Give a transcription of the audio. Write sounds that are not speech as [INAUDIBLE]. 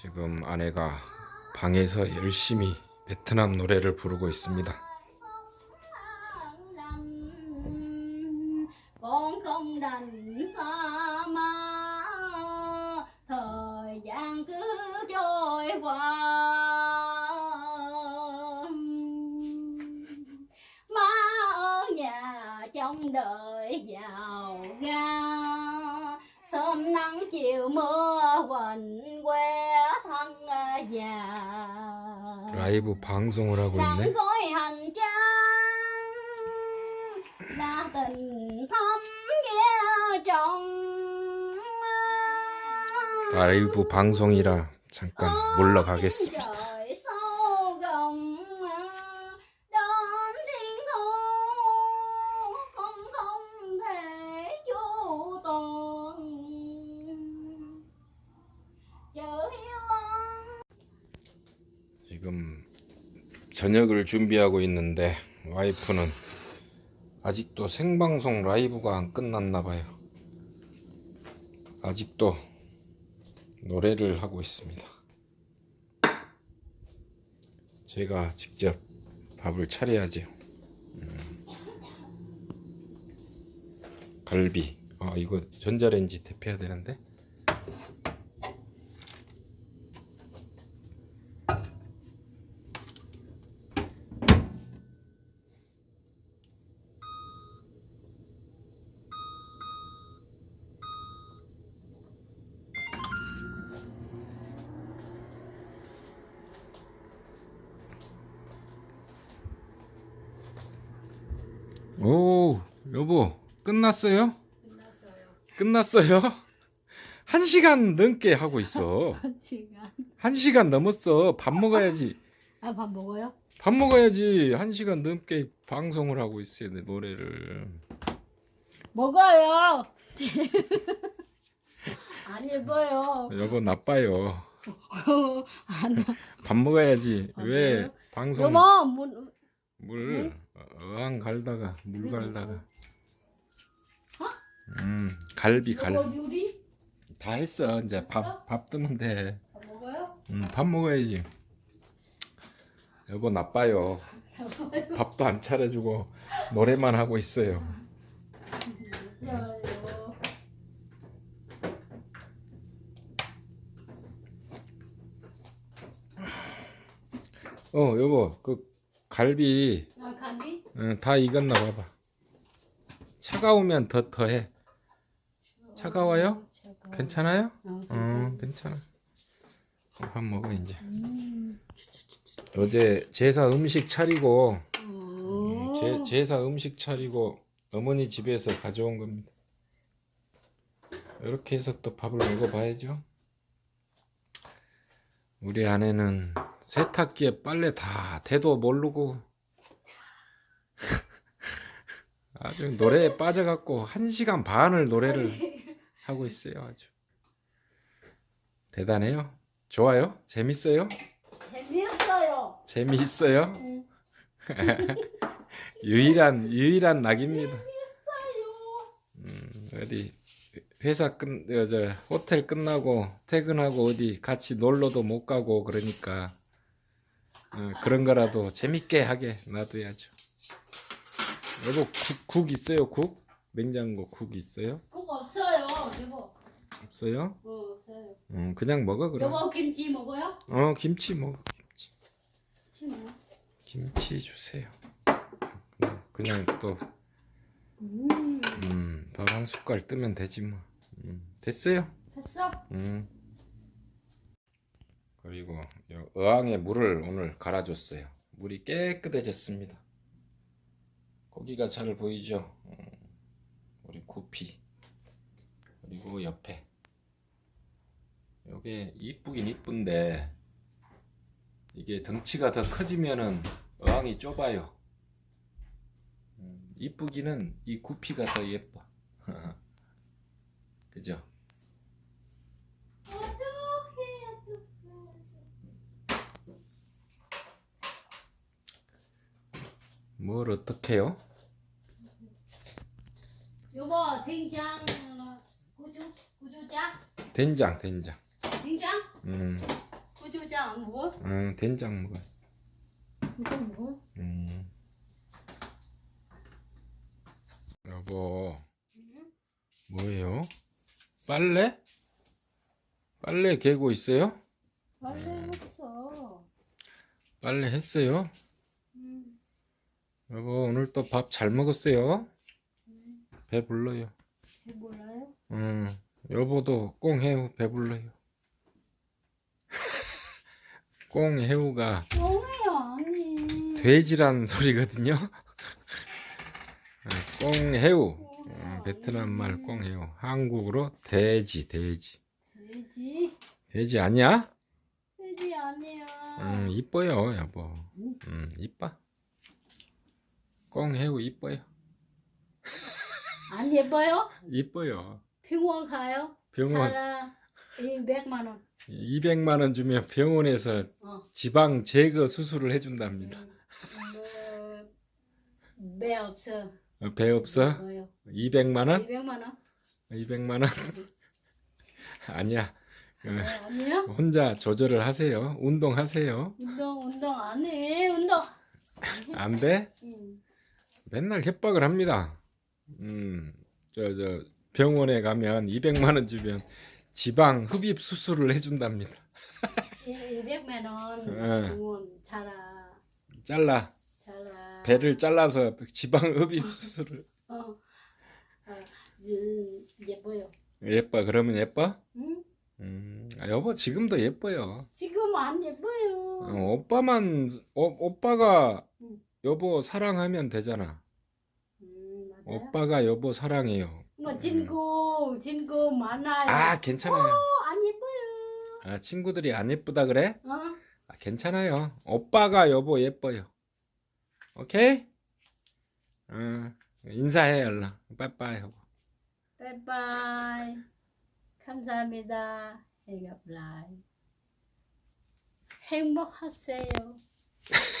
지금 아내가 방에서 열심히 베트남 노래를 부르고 있습니다. thân già 라이브 방송을 하고 있네. hành trang là tình thắm nghĩa trong 라이브 방송이라 잠깐 물러가겠습니다. 지금 저녁을 준비하고 있는데 와이프는 아직도 생방송 라이브가 안 끝났나 봐요. 아직도 노래를 하고 있습니다. 제가 직접 밥을 차려야죠. 음. 갈비. 아 이거 전자레인지 데펴야 되는데. 오 여보 끝났어요? 끝났어요 끝났어요? 한 시간 넘게 하고 있어. [LAUGHS] 한 시간 한 시간 넘었어. 밥 먹어야지. [LAUGHS] 아 밥 먹어요? 밥 먹어야지. 한 시간 넘게 방송을 하고 있어야 돼, 노래를. 먹어요 [LAUGHS] 안 예뻐요 여보, 나빠요. 안 밥 먹어야지. 아, 왜? 방송 여보 문 물 어항 갈다가 물 갈다가. 음, 갈비 갈비 여보 요리 다 했어. 이제 밥 밥 뜨면 돼. 밥 먹어요? 음, 밥 먹어야지. 여보 나빠요. 밥도 안 차려주고 노래만 하고 있어요. 어 여보 그 갈비 아 간디? 어, 다 익었나 봐봐. 차가우면 더 더해. 차가워요? 괜찮아요? 어, 어 괜찮아. 어, 밥 먹어 이제. 음. 어제 제사 음식 차리고 어. 제, 제사 음식 차리고 어머니 집에서 가져온 겁니다. 이렇게 해서 또 밥을 먹어봐야죠. 우리 아내는 세탁기에 빨래 다 대도 모르고 [LAUGHS] 아주 노래에 빠져갖고 한 시간 반을 노래를 하고 있어요. 아주 대단해요. 좋아요? 재밌어요? 재미없어요. 재미있어요? 응. [LAUGHS] 유일한 유일한 낙입니다. 재미없어요. 어디 회사 끝, 어, 저 호텔 끝나고 퇴근하고 어디 같이 놀러도 못 가고 그러니까 어, 그런 거라도 재밌게 하게 놔둬야죠. 여보 국, 국 있어요? 국? 냉장고 국 있어요? 그거 없어요. 여보. 없어요? 어, 없어요. 음, 그냥 먹어 그럼. 여보 김치 먹어요? 어 김치 먹어 김치. 김치 먹어. 김치 주세요. 그냥, 그냥 또 음. 음, 밥 한 숟갈 뜨면 되지 뭐. 음, 됐어요. 됐어? 음. 그리고 요 어항에 물을 오늘 갈아줬어요. 물이 깨끗해졌습니다. 고기가 잘 보이죠? 음, 우리 구피 그리고 옆에 요게 이쁘긴 이쁜데 이게 덩치가 더 커지면은 어항이 좁아요. 음, 이쁘기는 이 구피가 더 예뻐. [LAUGHS] 그죠? 뭘 어떻게요? 여보 된장 고추 고추장 된장, 된장. 된장 음, 된장 안 먹어? 응, 된장 먹어. 이거 먹어? 음. 여보, 응? 뭐예요? 빨래? 빨래 개고 있어요? 빨래 했어. 빨래 했어요? 응. 여보, 오늘 또 밥 잘 먹었어요? 응. 배불러요. 배 몰라요? 응, 여보도 꽁해우 배불러요. [LAUGHS] 꽁해우가 뻥해요 아니. 돼지란 소리거든요. 아, 꽁해우. 어, 베트남 말 꽁해우. 한국어로 돼지, 돼지. 돼지? 돼지 아니야? 돼지 아니야. 응, 이뻐요, 여보. 응? 응, 이뻐. 꽁해우 이뻐요. [LAUGHS] 안 예뻐요? 이뻐요. 병원 가요? 병원 자라 200만 원. 200만 원 주면 병원에서 어. 지방 제거 수술을 해준답니다. 음, 뭐, 배 없어. 어, 배 없어? 뭐요? 200만 원? 200만 원? 200만 원? [LAUGHS] 아니야. 어, 네, 아니요? 혼자 조절을 하세요. 운동하세요. 운동 운동 안 해. 운동. 안 돼? 응. 맨날 협박을 합니다. 음, 저, 저, 병원에 가면 200만 원 주면 지방 흡입 수술을 해준답니다. 200만 원. 응. 병원 자라. 잘라. 자라. 배를 잘라서 지방 흡입 수술을. 어. 어. 음, 예뻐요. 예뻐. 그러면 예뻐? 응? 음, 아, 여보 지금도 예뻐요. 지금 안 예뻐요. 어, 오빠만, 오, 오빠가 응. 여보 사랑하면 되잖아. 음, 맞아요. 오빠가 여보 사랑해요. 뭐 친구 친구 많아요. 아, 괜찮아요. 어, 안 예뻐요. 아, 친구들이 안 예쁘다 그래? 어? 아, 괜찮아요. 오빠가 여보 예뻐요. 오케이? 어, 인사해, 얼른. 빠이빠이 하고. 바이바이. 감사합니다. 행gặp lại. 행복하세요. [LAUGHS]